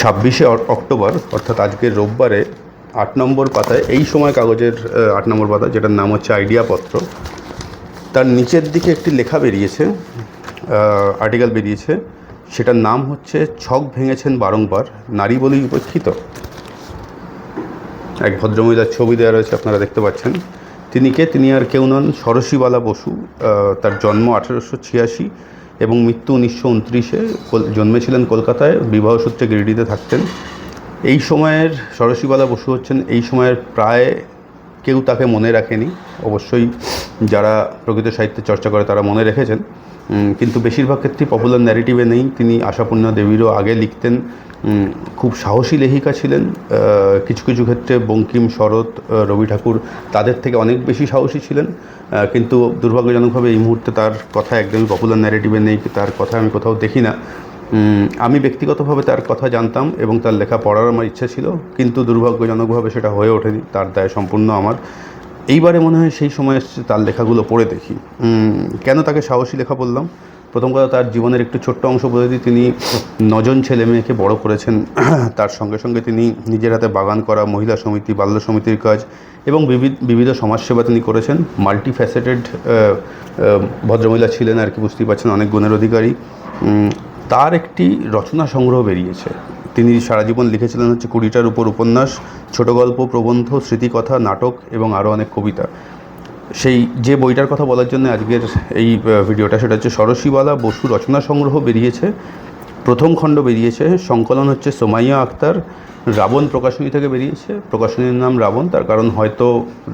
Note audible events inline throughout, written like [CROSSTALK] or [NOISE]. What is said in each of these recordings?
ছাব্বিশে অক্টোবর, অর্থাৎ আজকের রোববারে, আট নম্বর পাতায়, এই সময় কাগজের আট নম্বর পাতা, যেটার নাম হচ্ছে আইডিয়া পত্র তার নিচের দিকে একটি লেখা বেরিয়েছে আর্টিকেল বেরিয়েছে, সেটার নাম হচ্ছে ছক ভেঙেছেন বারংবার, নারী বলেই উপেক্ষিত। এক ভদ্রমহিলার ছবি দেওয়া রয়েছে, আপনারা দেখতে পাচ্ছেন। তিনি কে? তিনি আর কেউ নন, সরসীবালা বসু তার জন্ম আঠেরোশো ছিয়াশি এবং মৃত্যু উনিশশো উনত্রিশে জন্মেছিলেন কলকাতায়, বিবাহ সূত্রে গিরিডিতে থাকতেন। এই সময়ের সরসীবালা বসু হচ্ছেন, এই সময়ের প্রায় কেউ তাকে মনে রাখেনি। অবশ্যই যারা প্রকৃত সাহিত্যের চর্চা করে তারা মনে রেখেছেন। কিন্তু বেশিরভাগ ক্ষেত্রেই পপুলার ন্যারেটিভে নেই। তিনি আশাপূর্ণা দেবীরও আগে লিখতেন। খুব সাহসী লেখিকা ছিলেন। কিছু কিছু ক্ষেত্রে বঙ্কিম, শরৎ রবি ঠাকুর তাদের থেকে অনেক বেশি সাহসী ছিলেন। কিন্তু দুর্ভাগ্যজনকভাবে এই মুহূর্তে তার কথা একদমই পপুলার ন্যারেটিভে নেই। তার কথা আমি কোথাও দেখি না। আমি ব্যক্তিগতভাবে তার কথা জানতাম এবং তার লেখা পড়ার আমার ইচ্ছা ছিল। কিন্তু দুর্ভাগ্যজনকভাবে সেটা হয়ে ওঠেনি। তার দায় সম্পূর্ণ আমার। এইবারে মনে হয় সেই সময় এসছে, তার লেখাগুলো পড়ে দেখি। কেন তাকে সাহসী লেখা বললাম? প্রথম কথা, তার জীবনের একটু ছোট্ট অংশ বলে দিই, তিনি নজন ছেলে মেয়েকে বড় করেছেন। [CLEARS THROAT] তার সঙ্গে সঙ্গে তিনি নিজের হাতে বাগান করা, মহিলা সমিতি, বাল্য সমিতির কাজ এবং বিবিধ বিবিধ সমাজসেবা তিনি করেছেন। মাল্টি ফ্যাসেটেড ভদ্রমহিলা ছিলেন আর কি, বুঝতেই পারছেন, অনেক গুণের অধিকারী। তার একটি রচনা সংগ্রহ বেরিয়েছে। তিনি সারা জীবন লিখেছিলেন হচ্ছে কুড়িটার উপর উপন্যাস, ছোট গল্প, প্রবন্ধ, স্মৃতিকথা, নাটক এবং আরও অনেক কবিতা। সেই যে বইটার কথা বলার জন্য আজকের এই ভিডিওটা সেটা হচ্ছে সরসীবালা বসু রচনা সংগ্রহ বেরিয়েছে। প্রথম খণ্ড বেরিয়েছে, সংকলন হচ্ছে সোমাইয়া আক্তার, রাবণ প্রকাশনী থেকে বেরিয়েছে। প্রকাশনীর নাম রাবণ, তার কারণ হয়তো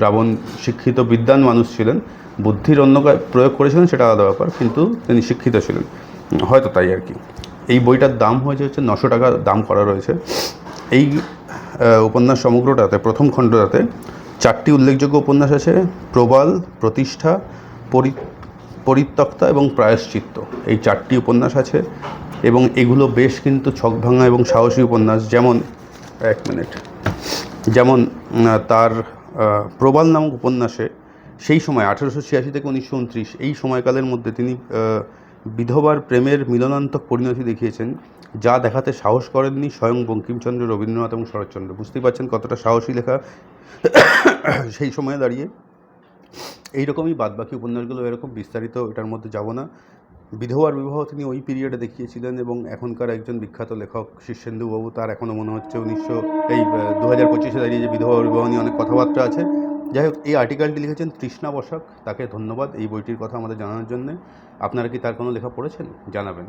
রাবণ শিক্ষিত বিদ্বান মানুষ ছিলেন। বুদ্ধির অন্য প্রয়োগ করেছিলেন সেটা আলাদা ব্যাপার, কিন্তু তিনি শিক্ষিত ছিলেন। হয়তো তাই আর কি। এই বইটার দাম হয়েছে হচ্ছে নশো টাকা দাম করা রয়েছে। এই উপন্যাস সমগ্রটাতে, প্রথম খণ্ডটাতে চারটি উল্লেখযোগ্য উপন্যাস আছে। প্রবাল, প্রতিষ্ঠা, পরি, পরিত্যক্তা এবং প্রায়শ্চিত্ত। এই চারটি উপন্যাস আছে এবং এগুলো বেশ কিন্তু ছকভাঙা এবং সাহসী উপন্যাস। যেমন, এক মিনিট। যেমন তার প্রবাল নামক উপন্যাসে সেই সময়, আঠেরোশো ছিয়াশি থেকে উনিশশো উনত্রিশ, এই সময়কালের মধ্যে তিনি বিধবার প্রেমের মিলনান্তক পরিণতি দেখিয়েছেন, যা দেখাতে সাহস করেননি স্বয়ং বঙ্কিমচন্দ্র, রবীন্দ্রনাথ এবং শরৎচন্দ্র। বুঝতেই পারছেন কতটা সাহসী লেখা সেই সময়ে দাঁড়িয়ে। এইরকমই বাদবাকি উপন্যাসগুলো এরকম বিস্তারিত এটার মধ্যে যাব না। বিধবার বিবাহ তিনি ওই পিরিয়ডে দেখিয়েছিলেন এবং এখনকার একজন বিখ্যাত লেখক শীর্ষেন্দুবাবু তার এখনও মনে হচ্ছে উনিশশো, এই দু হাজার পঁচিশে দাঁড়িয়ে যে বিধবা বিবাহ নিয়ে অনেক কথাবার্তা আছে যাই হোক এই আর্টিকেলটি লিখেছেন তৃষ্ণা বসাক। তাকে ধন্যবাদ এই বইটির কথা আমাদের জানানোর জন্য। আপনারা কি তার কোনো লেখা পড়েছেন? জানাবেন।